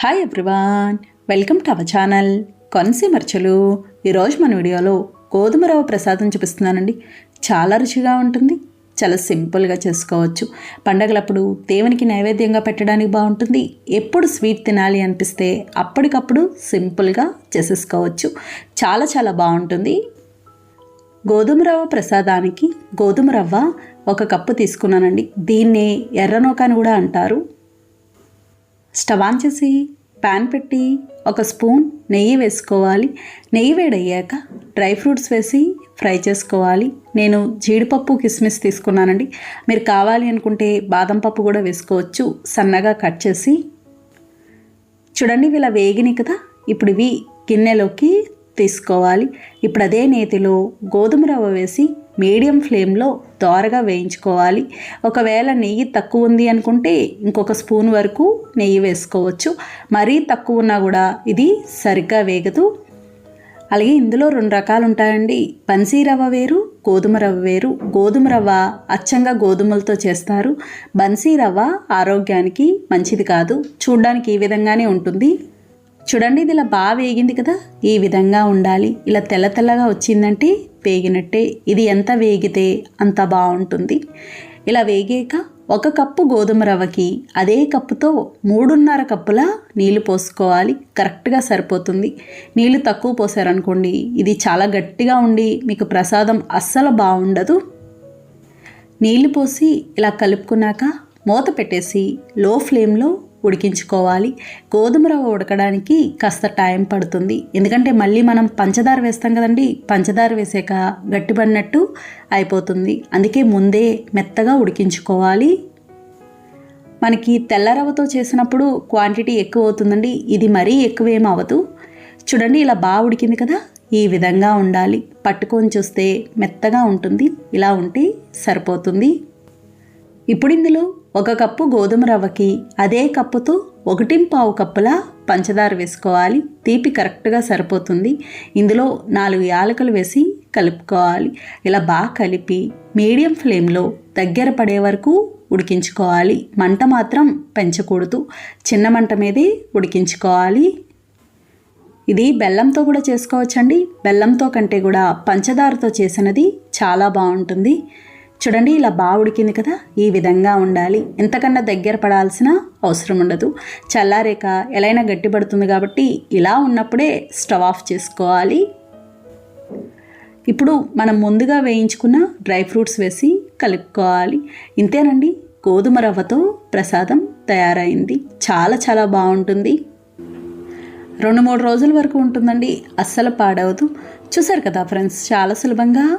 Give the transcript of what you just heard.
Hi everyone welcome to our channel కొనసీమర్చలు ఈరోజు మన వీడియోలో గోధుమ రవ్వ ప్రసాదం చూపిస్తున్నానండి. చాలా రుచిగా ఉంటుంది చాలా సింపుల్గా చేసుకోవచ్చు. పండగలప్పుడు దేవునికి నైవేద్యంగా పెట్టడానికి బాగుంటుంది. ఎప్పుడు స్వీట్ తినాలి అనిపిస్తే అప్పటికప్పుడు సింపుల్గా చేసేసుకోవచ్చు. చాలా చాలా బాగుంటుంది. గోధుమ రవ్వ ప్రసాదానికి గోధుమ రవ్వ ఒక కప్పు తీసుకున్నానండి. దీన్నే ఎర్రనోక అని కూడా అంటారు. స్టవ్ ఆన్ చేసి ప్యాన్ పెట్టి ఒక స్పూన్ నెయ్యి వేసుకోవాలి. నెయ్యి వేడయ్యాక డ్రై ఫ్రూట్స్ వేసి ఫ్రై చేసుకోవాలి. నేను జీడిపప్పు కిస్మిస్ తీసుకున్నానండి. మీరు కావాలి అనుకుంటే బాదం పప్పు కూడా వేసుకోవచ్చు. సన్నగా కట్ చేసి. చూడండి ఇవి ఇలా వేగినాయి కదా. ఇప్పుడు ఇవి గిన్నెలోకి తీసుకోవాలి. ఇప్పుడు అదే నేతిలో గోధుమ రవ్వ వేసి మీడియం ఫ్లేమ్లో దోరగా వేయించుకోవాలి. ఒకవేళ నెయ్యి తక్కువ ఉంది అనుకుంటే ఇంకొక స్పూన్ వరకు నెయ్యి వేసుకోవచ్చు. మరీ తక్కువ ఉన్నా కూడా ఇది సరిగ్గా వేగదు. అలాగే ఇందులో రెండు రకాలు ఉంటాయండి బన్సీ రవ్వ వేరు గోధుమ రవ్వ వేరు. గోధుమ రవ్వ అచ్చంగా గోధుమలతో చేస్తారు. బన్సీ రవ్వ ఆరోగ్యానికి మంచిది కాదు. చూడడానికి ఈ విధంగానే ఉంటుంది. చూడండి ఇది ఇలా బాగా వేగింది కదా. ఈ విధంగా ఉండాలి. ఇలా తెల్ల తెల్లగా వచ్చిందంటే వేగినట్టే. ఇది ఎంత వేగితే అంత బాగుంటుంది. ఇలా వేగాక ఒక కప్పు గోధుమ రవ్వకి అదే కప్పుతో మూడున్నర కప్పుల నీళ్ళు పోసుకోవాలి. కరెక్ట్గా సరిపోతుంది. నీళ్ళు తక్కువ పోసారనుకోండి ఇది చాలా గట్టిగా ఉండి మీకు ప్రసాదం అస్సలు బాగుండదు. నీళ్ళు పోసి ఇలా కలుపుకున్నాక మూత పెట్టేసి లో ఫ్లేమ్లో ఉడికించుకోవాలి. గోధుమ రవ్వ ఉడకడానికి కాస్త టైం పడుతుంది. ఎందుకంటే మళ్ళీ మనం పంచదార వేస్తాం కదండి పంచదార వేసాక గట్టిపడినట్టు అయిపోతుంది. అందుకే ముందే మెత్తగా ఉడికించుకోవాలి. మనకి తెల్ల రవ్వతో చేసినప్పుడు క్వాంటిటీ ఎక్కువ అవుతుందండి. ఇది మరీ ఎక్కువేం అవ్వదు. చూడండి ఇలా బాగా ఉడికింది కదా ఈ విధంగా ఉండాలి. పట్టుకొని చూస్తే మెత్తగా ఉంటుంది. ఇలా ఉంటే సరిపోతుంది. ఇప్పుడు ఇందులో ఒక కప్పు గోధుమ రవ్వకి అదే కప్పుతో ఒకటి పావు కప్పుల పంచదార వేసుకోవాలి. తీపి కరెక్ట్గా సరిపోతుంది. ఇందులో నాలుగు యాలకులు వేసి కలుపుకోవాలి. ఇలా బాగా కలిపి మీడియం ఫ్లేమ్లో దగ్గర పడే వరకు ఉడికించుకోవాలి. మంట మాత్రం పెంచకూడదు. చిన్న మంట మీదే ఉడికించుకోవాలి. ఇది బెల్లంతో కూడా చేసుకోవచ్చండి. బెల్లంతో కంటే కూడా పంచదారతో చేసినది చాలా బాగుంటుంది. చూడండి ఇలా బావుడికింది ఉడికింది కదా. ఈ విధంగా ఉండాలి. ఎంతకన్నా దగ్గర పడాల్సిన అవసరం ఉండదు. చల్లారేక ఎలా గట్టిపడుతుంది కాబట్టి ఇలా ఉన్నప్పుడే స్టవ్ ఆఫ్ చేసుకోవాలి. ఇప్పుడు మనం ముందుగా వేయించుకున్న డ్రై ఫ్రూట్స్ వేసి కలుపుకోవాలి. ఇంతేనండి. గోధుమ రవ్వతో ప్రసాదం తయారైంది. చాలా చాలా బాగుంటుంది. రెండు మూడు రోజుల వరకు ఉంటుందండి. అస్సలు పాడవదు. చూసారు కదా ఫ్రెండ్స్. చాలా సులభంగా